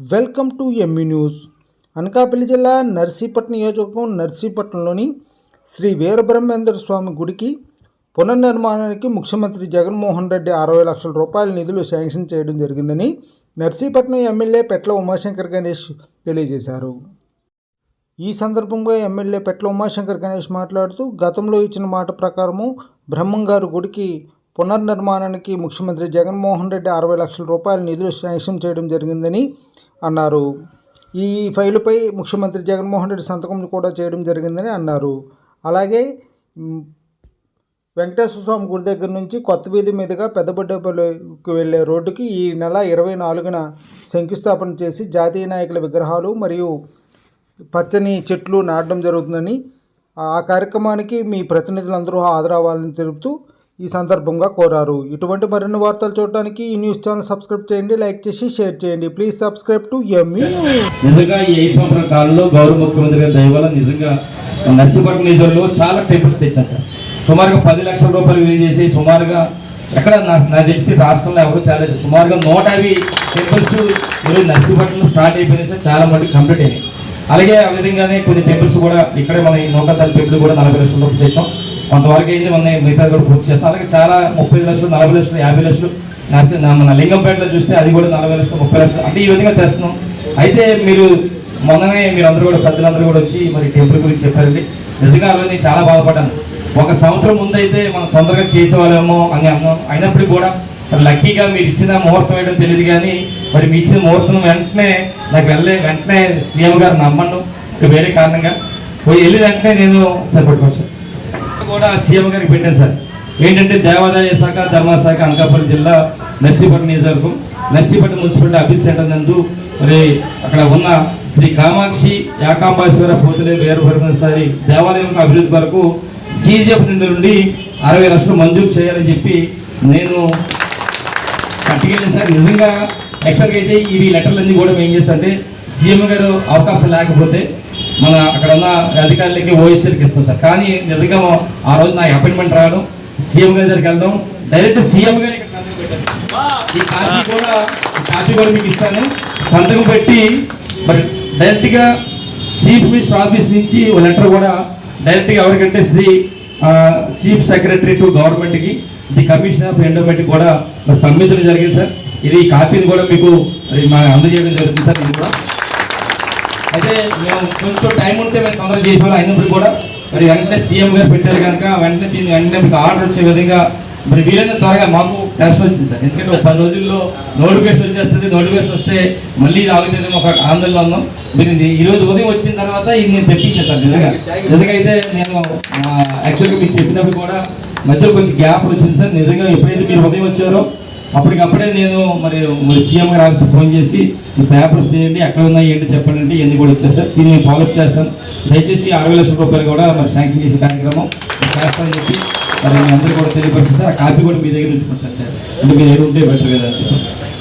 Welcome to ME news Anakapalli జిల్లా నర్సీపట్నం నియోజకవర్గం నర్సీపట్నంలోని శ్రీ వీరబ్రహ్మేంద్ర స్వామి గుడికి పునర్నిర్మాణానికి ముఖ్యమంత్రి జగన్మోహన్ రెడ్డి అరవై లక్షల రూపాయల నిధులు శాంక్షన్ చేయడం జరిగిందని నర్సీపట్నం ఎమ్మెల్యే పెట్ల ఉమాశంకర్ గణేష్ తెలియజేశారు. ఈ సందర్భంగా ఎమ్మెల్యే పెట్ల ఉమాశంకర్ గణేష్ మాట్లాడుతూ గతంలో ఇచ్చిన మాట ప్రకారము బ్రహ్మంగారు గుడికి పునర్నిర్మాణానికి ముఖ్యమంత్రి జగన్మోహన్ రెడ్డి అరవై లక్షల రూపాయల నిధులు శాంక్షన్ చేయడం జరిగిందని అన్నారు. ఈ ఫైలుపై ముఖ్యమంత్రి జగన్మోహన్ రెడ్డి సంతకం కూడా చేయడం జరిగిందని అన్నారు. అలాగే వెంకటేశ్వర స్వామి గుడి దగ్గర నుంచి కొత్త వీధి మీదుగా పెద్దబడ్డపల్లికి వెళ్ళే రోడ్డుకి ఈ నెల ఇరవై నాలుగున శంకుస్థాపన చేసి జాతీయ నాయకుల విగ్రహాలు మరియు పచ్చని చెట్లు నాటడం జరుగుతుందని ఆ కార్యక్రమానికి మీ ప్రతినిధులందరూ హాజరవ్వాలని తెలుపుతూ ఈ సందర్భంగా కోరారు. ఇటువంటి మరిన్ని వార్తలు చూడడానికి ఈ న్యూస్ ఛానల్ సబ్స్క్రైబ్ చేయండి లైక్ చేసి షేర్ చేయండి. ప్లీజ్ సబ్స్క్రైబ్ టు ఎంఈ నిజంగా ఈ ఐదు సంవత్సరాల కాలంలో గౌరవ ముఖ్యమంత్రి గారి నిజంగా నర్సీపట్నం నిధుల్లో చాలా టెంపుల్స్ తెచ్చాను సార్. సుమారుగా పది లక్షల రూపాయలు విలువ చేసి సుమారుగా ఎక్కడ నాకు తెలిసి రాష్ట్రంలో ఎవరు తేలేదు. సుమారుగా నూట యాభై టెంపుల్స్ ఈరోజు నర్సీపట్నంలో స్టార్ట్ అయిపోయినాయి సార్. చాలా మటుకు కంప్లీట్ అయినాయి. అలాగే ఆ విధంగానే కొన్ని టెంపుల్స్ కూడా ఇక్కడే మన ఈ నూకతల్లి టెంపుల్ కూడా నలభై లక్షల రూపాయలు చేసాం కొంతవరకు అయితే మన మిగతా కూడా పూర్తి చేస్తాం. అలాగే చాలా ముప్పై లక్షలు నలభై లక్షలు యాభై లక్షలు నర్సీ మన లింగంపేటలో చూస్తే అది కూడా నలభై లక్షలు ముప్పై లక్షలు అంటే ఈ విధంగా చేస్తున్నాం అయితే మీరు మొన్ననే మీరు అందరూ కూడా పెద్దలందరూ కూడా వచ్చి మరి టెంపుల్ గురించి చెప్పారండి. నిజంగా ఆ నేను చాలా బాధపడ్డాను. ఒక సంవత్సరం ముందు అయితే మనం తొందరగా చేసేవాళ్ళేమో అని అన్నాం. అయినప్పటికీ కూడా మరి లక్కీగా మీరు ఇచ్చిన ముహూర్తం వేయడం తెలియదు కానీ మరి మీ ఇచ్చిన ముహూర్తం వెంటనే నాకు వెళ్ళే వెంటనే సీఎం గారు నమ్మను వేరే కారణంగా. పోయి వెళ్ళి వెంటనే నేను సరిపట్టుకోవచ్చు కూడా సీఎం గారికి పెట్టాను సార్. ఏంటంటే దేవాదాయ శాఖ ధర్మ శాఖ అనకాపల్లి జిల్లా నర్సీపట్నం నియోజకవర్గం. నర్సీపట్నం మున్సిపాలిటీ అభివృద్ధి సెంటర్ నందు మరి అక్కడ ఉన్న శ్రీ కామాక్షి యాకాంబాశ్వర పోతులే వీరభద్రసారి దేవాలయం అభివృద్ధి వరకు సీజీఎఫ్ నిధుల నుండి అరవై లక్షలు మంజూరు చేయాలని చెప్పి నేను పట్టుకెళ్ళి సార్. నిజంగా యాక్చువల్గా అయితే ఈ లెటర్లన్నీ కూడా ఏం ఏం చేస్తామంటే సీఎం గారు అవకాశం లేకపోతే మన అక్కడ ఉన్న అధికారులకి ఓఎస్ఎల్కి ఇస్తాం సార్. కానీ నిజంగా ఆ రోజు నా అపాయింట్మెంట్ రావడం సీఎం గారి దగ్గరికి వెళ్దాం. డైరెక్ట్ సీఎం గారి సంతకం ఈ కాపీ కూడా కాపీ కూడా మీకు ఇస్తాను. సంతకం పెట్టి మరి డైరెక్ట్గా చీఫ్ మినిస్టర్ ఆఫీస్ నుంచి ఓ లెటర్ కూడా డైరెక్ట్గా ఎవరికంటే శ్రీ చీఫ్ సెక్రటరీ టు గవర్నమెంట్కి ది కమిషన్ ఆఫ్ ఎండోమెంట్ కూడా మరి పంపించడం జరిగింది సార్. ఇది ఈ కాపీని కూడా మీకు మరి మా అందజేయడం జరుగుతుంది సార్. ఇది కూడా అయితే మేము కొంచెం టైం ఉంటే మేము తొందరగా చేసేవాళ్ళు అయినప్పుడు కూడా. మరి వెంటనే సీఎం గారు పెట్టారు కనుక వెంటనే దీన్ని వెంటనే మీకు ఆర్డర్ వచ్చే విధంగా మరి వీలైన త్వరగా మాకు టెస్ట్ వచ్చింది సార్. ఎందుకంటే ఒక పది రోజుల్లో నోటిఫికేషన్ వచ్చేస్తుంది. నోటిఫికేషన్ వస్తే మళ్ళీ ఇది ఆగుతుంది ఒక ఆందోళన ఉన్నాం. మీరు ఈ రోజు ఉదయం వచ్చిన తర్వాత ఇది నేను తెప్పించాను సార్ నిజంగా. ఎందుకైతే నేను యాక్చువల్గా మీకు చెప్పినప్పుడు కూడా మధ్యలో కొంచెం గ్యాప్ వచ్చింది సార్. నిజంగా ఎప్పుడైతే మీరు ఉదయం వచ్చారో అప్పటికప్పుడే నేను మరి మరి సీఎం గారు ఫోన్ చేసి ఈ పేపర్స్ చేయండి ఎక్కడ ఉన్నాయి ఏంటి చెప్పండి అంటే ఇవన్నీ కూడా వచ్చారు సార్. దీన్ని ఫాలోఅప్ చేస్తాను. దయచేసి అరవై లక్షల రూపాయలు కూడా మరి శాంక్షన్ చేసే కార్యక్రమం చేస్తానని చెప్పి మరి మీ అందరూ కూడా తెలియపరుస్తుంది సార్ ఆ కాపీ కూడా మీ దగ్గర ఉంచుకోండి సార్. అంటే మీరు దగ్గర ఉంటే బెటర్ కదా